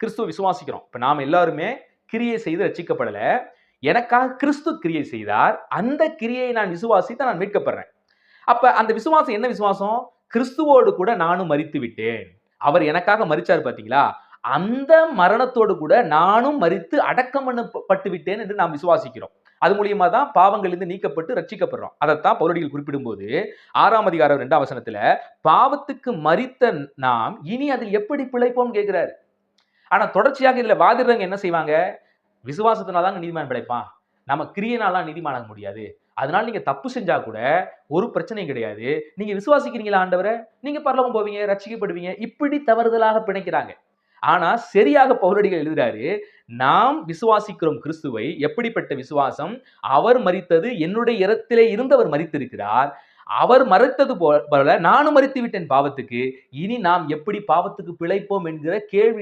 கிறிஸ்துவ விசுவாசிக்கிறோம். இப்போ நாம் எல்லாருமே கிரியை செய்து ரட்சிக்கப்படல. எனக்காக கிறிஸ்து கிரியை செய்தார். அந்த கிரியை நான் விசுவாசித்து நான் மீட்கப்படுறேன். அப்போ அந்த விசுவாசம் என்ன விசுவாசம்? கிறிஸ்துவோடு கூட நானும் மறித்து விட்டேன். அவர் எனக்காக மறிச்சார் பார்த்தீங்களா அந்த மரணத்தோடு கூட நானும் மறித்து அடக்கம் பண்ணப்பட்டு விட்டேன் என்று நாம் விசுவாசிக்கிறோம். அது மூலியமா தான் பாவங்களிலிருந்து நீக்கப்பட்டு ரட்சிக்கப்படுறோம். அதைத்தான் பௌரடிகள் குறிப்பிடும்போது ஆறாம் அதிகாரம் ரெண்டாம் வசனத்துல பாவத்துக்கு மறித்த நாம் இனி அதில் எப்படி பிழைப்போம் கேட்கிறாரு ஆனால் தொடர்ச்சியாக இதில் வாதிடுறவங்க என்ன செய்வாங்க? விசுவாசத்தினாதாங்க நீதிமான் பிழைப்பான். நம்ம கிரியனாலாம் நீதிமானாக முடியாது. அதனால நீங்க தப்பு செஞ்சா கூட ஒரு பிரச்சனையும் கிடையாது. நீங்க விசுவாசிக்கிறீங்களா ஆண்டவரை? நீங்க பரலவம் போவீங்க ரட்சிக்கப்படுவீங்க இப்படி தவறுதலாக பிணைக்கிறாங்க. ஆனா சரியாக பௌரடிகள் எழுதுறாரு நாம் விசுவாசிக்கிறோம் கிறிஸ்துவை எப்படிப்பட்ட விசுவாசம்? அவர் மறித்தது என்னுடைய இரத்திலே இருந்தவர் மறித்திருக்கிறார் அவர் மறைத்தது போல நானும் மறித்து விட்டேன் பாவத்துக்கு. இனி நாம் எப்படி பாவத்துக்கு பிழைப்போம்? என்கிற கேள்வி